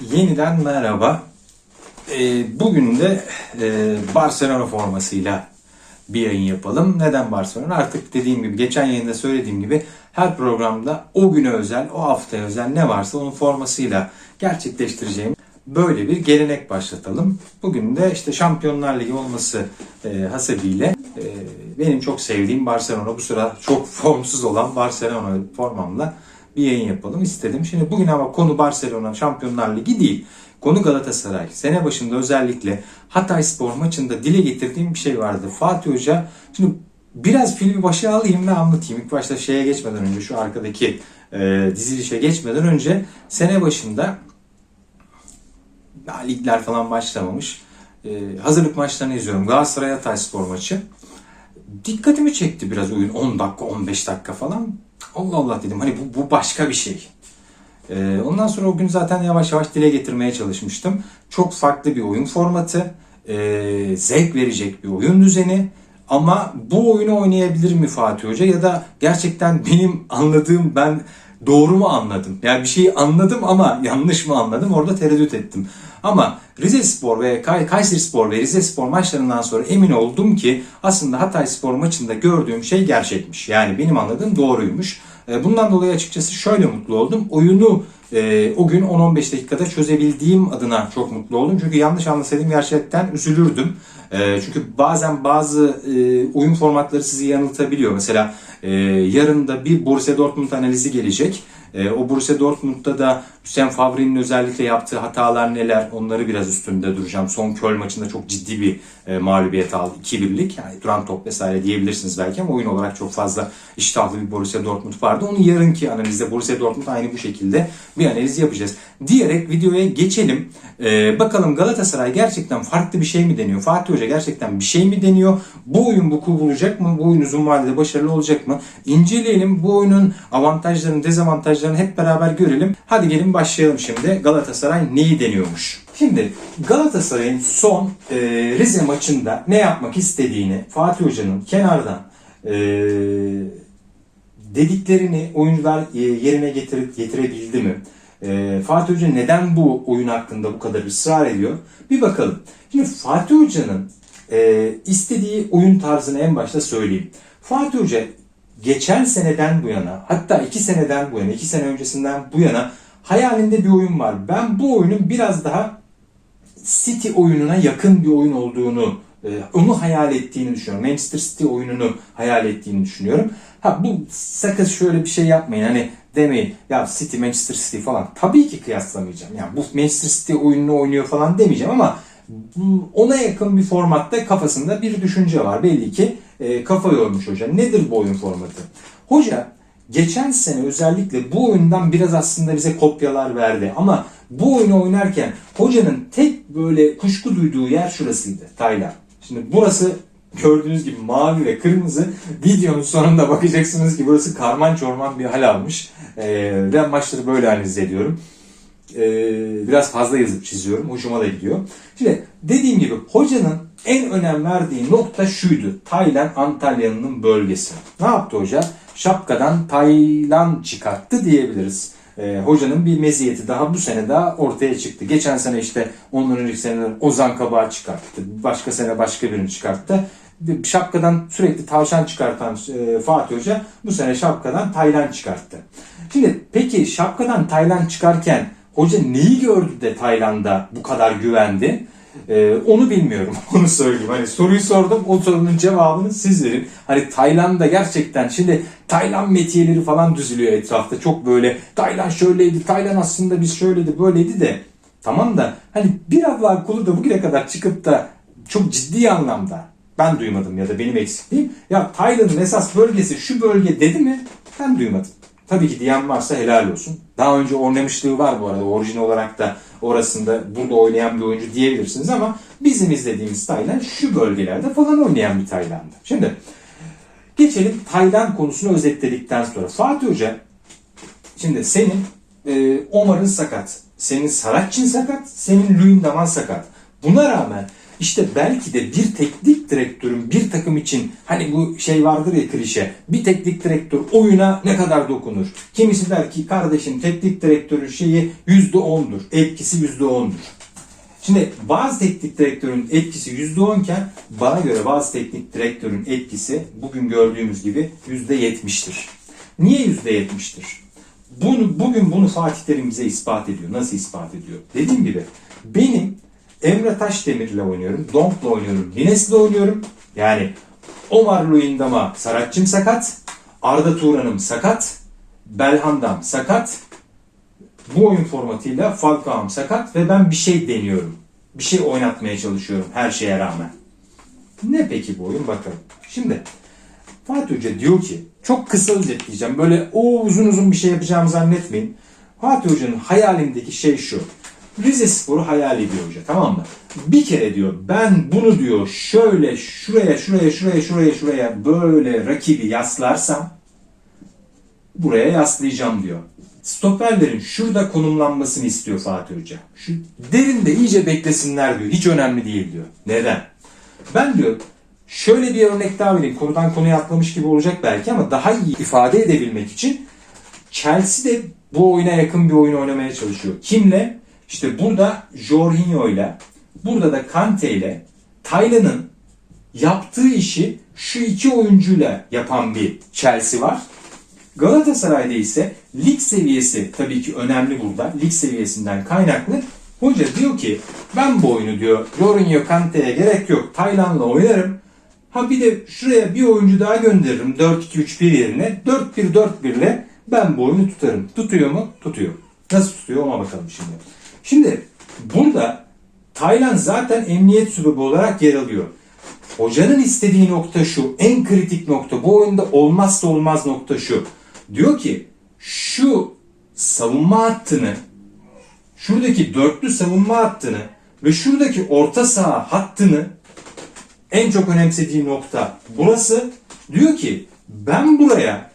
Yeniden merhaba. Ee, bugün de e, Barcelona formasıyla bir yayın yapalım. Neden Barcelona? Artık dediğim gibi, geçen yayında söylediğim gibi her programda o güne özel, o haftaya özel ne varsa onun formasıyla gerçekleştireceğim böyle bir gelenek başlatalım. Bugün de işte Şampiyonlar Ligi olması e, hasebiyle e, benim çok sevdiğim Barcelona, bu sıra çok formsuz olan Barcelona formamla bir yayın yapalım istedim. Şimdi bugün ama konu Barcelona Şampiyonlar Ligi değil. Konu Galatasaray. Sene başında özellikle Hatay Spor maçında dile getirdiğim bir şey vardı. Fatih Hoca, şimdi biraz filmi başa alayım ve anlatayım. İlk başta şeye geçmeden önce, şu arkadaki e, dizilişe geçmeden önce sene başında daha ligler falan başlamamış. E, hazırlık maçlarını izliyorum. Galatasaray Hatay Spor maçı. Dikkatimi çekti biraz oyun. 10 dakika, 15 dakika falan. Allah Allah dedim hani bu, bu başka bir şey. Ee, ondan sonra o gün zaten yavaş yavaş dile getirmeye çalışmıştım. Çok farklı bir oyun formatı, ee, zevk verecek bir oyun düzeni. Ama bu oyunu oynayabilir mi Fatih Hoca ya da gerçekten benim anladığım ben doğru mu anladım? Yani bir şeyi anladım ama yanlış mı anladım? Orada tereddüt ettim. Ama Rize Spor ve Kay Kayseri Spor ve Rize Spor maçlarından sonra emin oldum ki aslında Hatay Spor maçında gördüğüm şey gerçekmiş. Yani benim anladığım doğruymuş. E, Bundan dolayı açıkçası şöyle mutlu oldum. Oyunu e, o gün 10-15 dakikada çözebildiğim adına çok mutlu oldum. Çünkü yanlış anlasaydım gerçekten üzülürdüm. E, çünkü bazen bazı e, oyun formatları sizi yanıltabiliyor. Mesela e, yarın da bir Borussia Dortmund analizi gelecek. E, o Borussia Dortmund'da da Hüseyin Favri'nin özellikle yaptığı hatalar neler onları biraz üstünde duracağım. Son Köln maçında çok ciddi bir e, mağlubiyet aldı. 2-1'lik yani duran top vesaire diyebilirsiniz belki ama oyun olarak çok fazla iştahlı bir Borussia Dortmund vardı. Onu yarınki analizde Borussia Dortmund aynı bu şekilde bir analiz yapacağız. Diyerek videoya geçelim. E, bakalım Galatasaray gerçekten farklı bir şey mi deniyor? Fatih Hoca gerçekten bir şey mi deniyor? Bu oyun bu bulacak mı? Bu oyun uzun vadede başarılı olacak mı? İnceleyelim. Bu oyunun avantajlarını, dezavantajlarını hep beraber görelim. Hadi gelin başlayalım şimdi. Galatasaray neyi deniyormuş? Şimdi Galatasaray'ın son e, Rize maçında ne yapmak istediğini Fatih Hoca'nın kenardan e, dediklerini oyuncular e, yerine getirip getirebildi mi? E, Fatih Hoca neden bu oyun hakkında bu kadar ısrar ediyor? Bir bakalım. Şimdi Fatih Hoca'nın e, istediği oyun tarzını en başta söyleyeyim. Fatih Hoca geçen seneden bu yana hatta iki seneden bu yana, iki sene öncesinden bu yana hayalinde bir oyun var. Ben bu oyunun biraz daha City oyununa yakın bir oyun olduğunu, e, onu hayal ettiğini düşünüyorum. Manchester City oyununu hayal ettiğini düşünüyorum. Ha bu sakın şöyle bir şey yapmayın. Hani demeyin ya City Manchester City falan. Tabii ki kıyaslamayacağım. Yani bu Manchester City oyununu oynuyor falan demeyeceğim ama ona yakın bir formatta kafasında bir düşünce var. Belli ki e, kafa yormuş hoca. Nedir bu oyun formatı? Hoca geçen sene özellikle bu oyundan biraz aslında bize kopyalar verdi. Ama bu oyunu oynarken hocanın tek böyle kuşku duyduğu yer şurasıydı. Tayland. Şimdi burası gördüğünüz gibi mavi ve kırmızı. Videonun sonunda bakacaksınız ki burası karman çorman bir hal almış. Ee, ben maçları böyle analiz ediyorum. Ee, biraz fazla yazıp çiziyorum. Hoşuma da gidiyor. Şimdi dediğim gibi hocanın en önem verdiği nokta şuydu. Tayland Antalya'nın bölgesi. Ne yaptı hoca? Şapkadan Tayland çıkarttı diyebiliriz. Ee, hocanın bir meziyeti daha bu sene daha ortaya çıktı. Geçen sene işte ondan önceki seneler Ozan Kabak'ı çıkarttı. Başka sene başka birini çıkarttı. Şapkadan sürekli tavşan çıkartan e, Fatih Hoca bu sene şapkadan Tayland çıkarttı. Şimdi peki şapkadan Tayland çıkarken hoca neyi gördü de Tayland'a bu kadar güvendi? Ee, onu bilmiyorum. Onu söyleyeyim. Hani soruyu sordum. O sorunun cevabını siz verin. Hani Tayland'da gerçekten şimdi Tayland metiyeleri falan düzülüyor etrafta. Çok böyle Tayland şöyleydi. Tayland aslında biz şöyleydi böyleydi de. Tamam da hani bir Allah kulu da bugüne kadar çıkıp da çok ciddi anlamda ben duymadım ya da benim eksikliğim. Ya Tayland'ın esas bölgesi şu bölge dedi mi? Ben duymadım. Tabii ki diyen varsa helal olsun. Daha önce oynamışlığı var bu arada. Orijin olarak da orasında burada oynayan bir oyuncu diyebilirsiniz ama bizim izlediğimiz Tayland şu bölgelerde falan oynayan bir Tayland'ı. Şimdi geçelim Tayland konusunu özetledikten sonra. Fatih Hoca şimdi senin e, Omar'ın sakat, senin Saratçın sakat, senin Luyendam'n sakat. Buna rağmen İşte belki de bir teknik direktörün bir takım için hani bu şey vardır ya klişe. Bir teknik direktör oyuna ne kadar dokunur? Kimisi der ki kardeşim teknik direktörün şeyi %10'dur. Etkisi %10'dur. Şimdi bazı teknik direktörün etkisi %10 iken bana göre bazı teknik direktörün etkisi bugün gördüğümüz gibi %70'tir. Niye %70'tir? Bunu, bugün bunu Fatih Terim bize ispat ediyor. Nasıl ispat ediyor? Dediğim gibi benim Emre Taşdemir'le oynuyorum, Donk'la oynuyorum, Lines'le oynuyorum. Yani Omar Luyendam'a Saratçım sakat, Arda Turan'ım sakat, Belhandam sakat, bu oyun formatıyla Falcao'm sakat ve ben bir şey deniyorum. Bir şey oynatmaya çalışıyorum her şeye rağmen. Ne peki bu oyun bakalım. Şimdi Fatih Hoca diyor ki çok kısa özetleyeceğim. Böyle o uzun uzun bir şey yapacağımı zannetmeyin. Fatih Hoca'nın hayalindeki şey şu. Rize Spor'u hayal ediyor hoca tamam mı? Bir kere diyor ben bunu diyor şöyle şuraya şuraya şuraya şuraya şuraya böyle rakibi yaslarsam buraya yaslayacağım diyor. Stoperlerin şurada konumlanmasını istiyor Fatih Hoca. Şu derinde iyice beklesinler diyor. Hiç önemli değil diyor. Neden? Ben diyor şöyle bir örnek daha vereyim. Konudan konuya atlamış gibi olacak belki ama daha iyi ifade edebilmek için Chelsea de bu oyuna yakın bir oyun oynamaya çalışıyor. Kimle? İşte burada Jorginho ile burada da Kante ile Taylan'ın yaptığı işi şu iki oyuncuyla yapan bir Chelsea var. Galatasaray'da ise lig seviyesi tabii ki önemli burada. Lig seviyesinden kaynaklı. Hoca diyor ki ben bu oyunu diyor Jorginho Kante'ye gerek yok. Taylan'la oynarım. Ha bir de şuraya bir oyuncu daha gönderirim 4-2-3-1 yerine. 4-1-4-1 ile ben bu oyunu tutarım. Tutuyor mu? Tutuyor. Nasıl tutuyor ona bakalım şimdi. Şimdi burada Taylan zaten emniyet sübübü olarak yer alıyor. Hocanın istediği nokta şu. En kritik nokta. Bu oyunda olmazsa olmaz nokta şu. Diyor ki şu savunma hattını şuradaki dörtlü savunma hattını ve şuradaki orta saha hattını en çok önemsediği nokta burası. Diyor ki ben buraya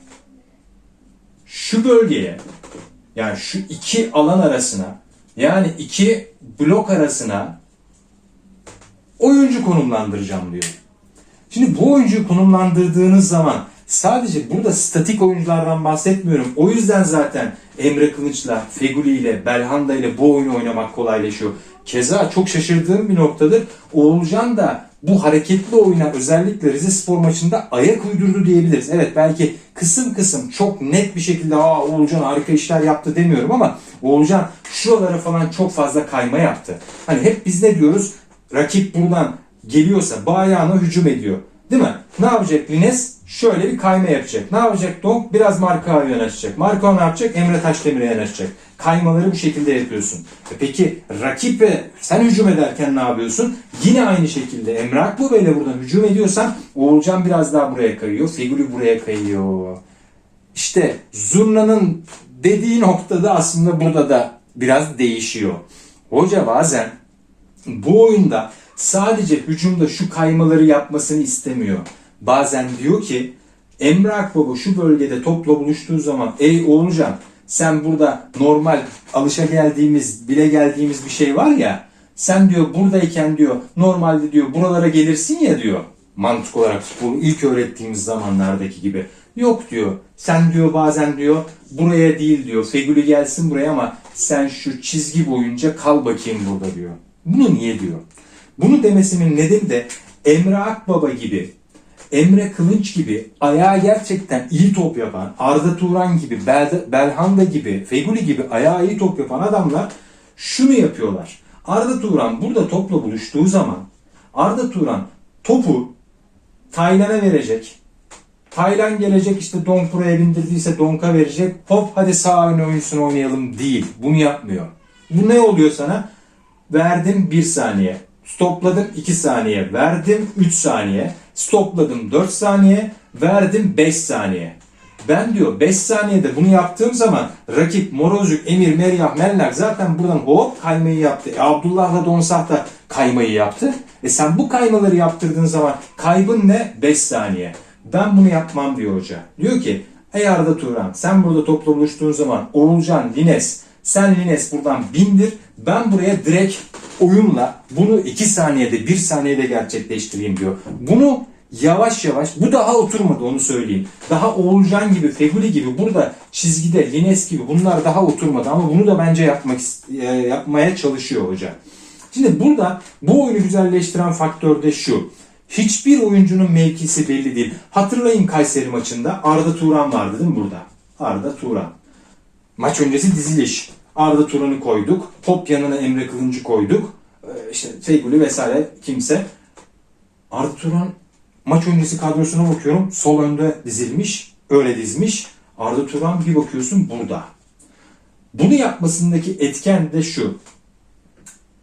şu bölgeye yani şu iki alan arasına yani iki blok arasına oyuncu konumlandıracağım diyor. Şimdi bu oyuncuyu konumlandırdığınız zaman sadece burada statik oyunculardan bahsetmiyorum. O yüzden zaten Emre Kılıç'la, Feguli ile, Belhanda ile bu oyunu oynamak kolaylaşıyor. Keza çok şaşırdığım bir noktadır. Oğulcan da bu hareketli oyuna özellikle Rize Spor maçında ayak uydurdu diyebiliriz. Evet belki kısım kısım çok net bir şekilde Aa, Oğulcan harika işler yaptı demiyorum ama Oğulcan şuralara falan çok fazla kayma yaptı. Hani hep biz ne diyoruz? Rakip buradan geliyorsa bayağına hücum ediyor. Değil mi? Ne yapacak Lines? Şöyle bir kayma yapacak. Ne yapacak Donk? Biraz Markao'ya yanaşacak. Markao ne yapacak? Emre Taşdemir'e yanaşacak. Kaymaları bu şekilde yapıyorsun. E peki rakip ve sen hücum ederken ne yapıyorsun? Yine aynı şekilde Emre Akbaba ile buradan hücum ediyorsan Oğulcan biraz daha buraya kayıyor. Figuri buraya kayıyor. İşte Zurna'nın dediği noktada aslında burada da biraz değişiyor. Hoca bazen bu oyunda sadece hücumda şu kaymaları yapmasını istemiyor. Bazen diyor ki Emre Akbaba şu bölgede topla buluştuğu zaman ey Oğulcan sen burada normal alışa geldiğimiz, bile geldiğimiz bir şey var ya sen diyor buradayken diyor normalde diyor buralara gelirsin ya diyor mantık olarak futbolu ilk öğrettiğimiz zamanlardaki gibi. Yok diyor. Sen diyor bazen diyor buraya değil diyor. Fegülü gelsin buraya ama sen şu çizgi boyunca kal bakayım burada diyor. Bunu niye diyor? Bunu demesinin nedeni de Emre Akbaba gibi, Emre Kılınç gibi ayağa gerçekten iyi top yapan, Arda Turan gibi, Bel- Belhanda gibi, Feguli gibi ayağa iyi top yapan adamlar şunu yapıyorlar. Arda Turan burada topla buluştuğu zaman Arda Turan topu Taylan'a verecek. Taylan gelecek işte Donk buraya bindirdiyse Donk'a verecek. Hop hadi sağ ön oyuncusunu oynayalım değil. Bunu yapmıyor. Bu ne oluyor sana? Verdim 1 saniye. Stopladım 2 saniye. Verdim 3 saniye. Stopladım 4 saniye. Verdim 5 saniye. Ben diyor 5 saniyede bunu yaptığım zaman rakip Morozcuk, Emir, Meryah, Meller zaten buradan hop kaymayı yaptı. E, Abdullah'la Donsah da kaymayı yaptı. E sen bu kaymaları yaptırdığın zaman kaybın ne? 5 saniye. Ben bunu yapmam diyor hoca. Diyor ki ey Arda Turan sen burada topla buluştuğun zaman Oğulcan, Lines sen Lines buradan bindir. Ben buraya direkt oyunla bunu 2 saniyede 1 saniyede gerçekleştireyim diyor. Bunu yavaş yavaş bu daha oturmadı onu söyleyeyim. Daha Oğulcan gibi, Feguli gibi burada çizgide, Lines gibi bunlar daha oturmadı ama bunu da bence yapmak e, yapmaya çalışıyor hoca. Şimdi burada bu oyunu güzelleştiren faktör de şu. Hiçbir oyuncunun mevkisi belli değil. Hatırlayın Kayseri maçında Arda Turan vardı değil mi burada? Arda Turan. Maç öncesi diziliş. Arda Turan'ı koyduk. Top yanına Emre Kılıncı koyduk. Ee, İşte Feyguli vesaire kimse. Arda Turan maç öncesi kadrosuna bakıyorum. Sol önde dizilmiş. Öyle dizmiş. Arda Turan bir bakıyorsun burada. Bunu yapmasındaki etken de şu.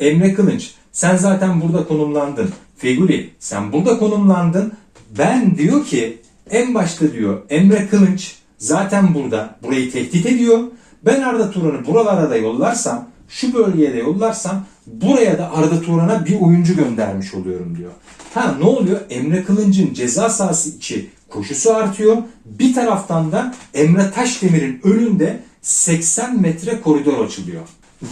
Emre Kılınç sen zaten burada konumlandın. Feguli sen burada konumlandın. Ben diyor ki en başta diyor Emre Kılınç zaten burada burayı tehdit ediyor. Ben Arda Turan'ı buralara da yollarsam şu bölgeye de yollarsam buraya da Arda Turan'a bir oyuncu göndermiş oluyorum diyor. Ha ne oluyor? Emre Kılınç'ın ceza sahası içi koşusu artıyor. Bir taraftan da Emre Taşdemir'in önünde 80 metre koridor açılıyor.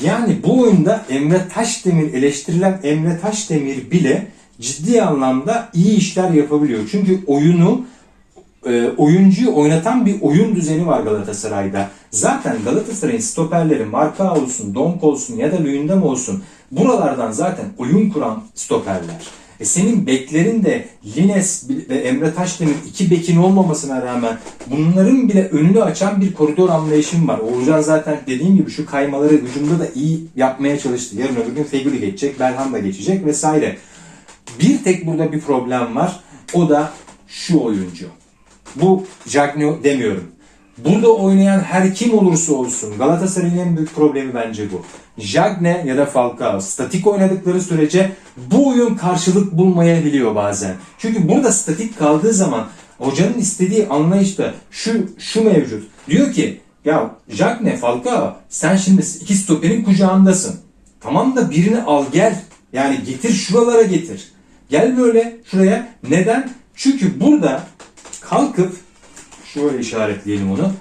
Yani bu oyunda Emre Taşdemir eleştirilen Emre Taşdemir bile ciddi anlamda iyi işler yapabiliyor. Çünkü oyunu e, oyuncuyu oynatan bir oyun düzeni var Galatasaray'da. Zaten Galatasaray'ın stoperleri Marka olsun, Donk olsun ya da Luyendam olsun buralardan zaten oyun kuran stoperler. E senin beklerin de Lines ve Emre Taşdemir iki bekin olmamasına rağmen bunların bile önünü açan bir koridor anlayışın var. Oğulcan zaten dediğim gibi şu kaymaları hücumda da iyi yapmaya çalıştı. Yarın öbür gün Feguli geçecek, Belhan da geçecek vesaire. Bir tek burada bir problem var. O da şu oyuncu. Bu Jagno demiyorum. Burada oynayan her kim olursa olsun Galatasaray'ın en büyük problemi bence bu. Jagne ya da Falcao statik oynadıkları sürece bu oyun karşılık bulmayabiliyor bazen. Çünkü burada statik kaldığı zaman hocanın istediği anlayışta şu şu mevcut. Diyor ki ya Jagne Falcao sen şimdi iki stoperin kucağındasın. Tamam da birini al gel. Yani getir şuralara getir. Gel böyle şuraya. Neden? Çünkü burada kalkıp şöyle işaretleyelim onu.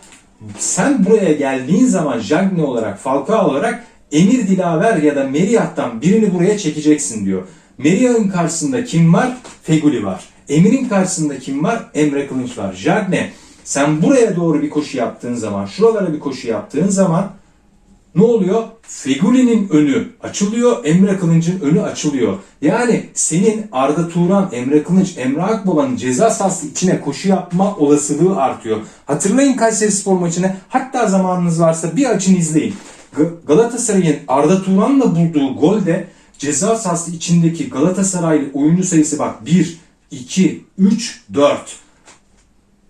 Sen buraya geldiğin zaman Jagne olarak, Falcao olarak Emir Dilaver ya da Meriha'dan birini buraya çekeceksin diyor. Meriha'nın karşısında kim var? Feguli var. Emir'in karşısında kim var? Emre Kılınç var. Jagne sen buraya doğru bir koşu yaptığın zaman, şuralara bir koşu yaptığın zaman ne oluyor? Feguli'nin önü açılıyor, Emre Kılınç'ın önü açılıyor. Yani senin Arda Turan, Emre Kılınç, Emre Akbaba'nın ceza sahası içine koşu yapma olasılığı artıyor. Hatırlayın Kayseri Spor maçını. Hatta zamanınız varsa bir açın izleyin. Galatasaray'ın Arda Turan'la bulduğu golde ceza sahası içindeki Galatasaraylı oyuncu sayısı bak 1, 2, 3, 4.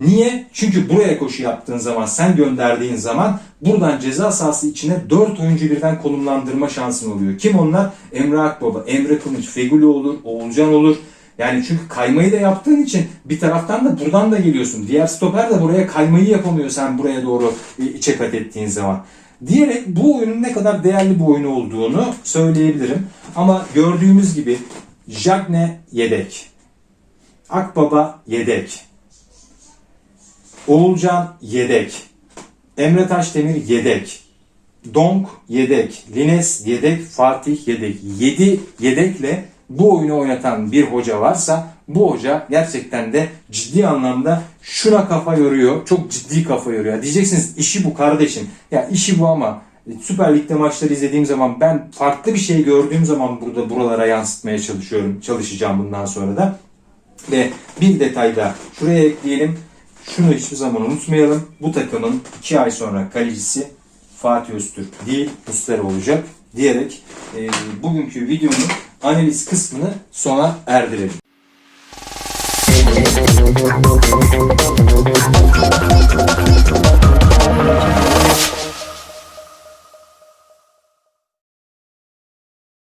Niye? Çünkü buraya koşu yaptığın zaman, sen gönderdiğin zaman buradan ceza sahası içine 4 oyuncu birden konumlandırma şansın oluyor. Kim onlar? Emre Akbaba, Emre Kılıç, Feguli olur, Oğulcan olur. Yani çünkü kaymayı da yaptığın için bir taraftan da buradan da geliyorsun. Diğer stoper de buraya kaymayı yapamıyor sen buraya doğru e, içe kat ettiğin zaman. Diyerek bu oyunun ne kadar değerli bir oyun olduğunu söyleyebilirim. Ama gördüğümüz gibi Jagne yedek. Akbaba yedek. Oğulcan yedek. Emre Taşdemir yedek. Donk yedek. Lines yedek. Fatih yedek. 7 yedekle bu oyunu oynatan bir hoca varsa bu hoca gerçekten de ciddi anlamda şuna kafa yoruyor. Çok ciddi kafa yoruyor. Diyeceksiniz işi bu kardeşim. Ya işi bu ama Süper Lig'de maçları izlediğim zaman ben farklı bir şey gördüğüm zaman burada buralara yansıtmaya çalışıyorum. Çalışacağım bundan sonra da. Ve bir detay da şuraya ekleyelim. Şunu hiçbir zaman unutmayalım. Bu takımın 2 ay sonra kalecisi Fatih Öztürk değil Muslera olacak diyerek e, bugünkü videonun analiz kısmını sona erdirelim.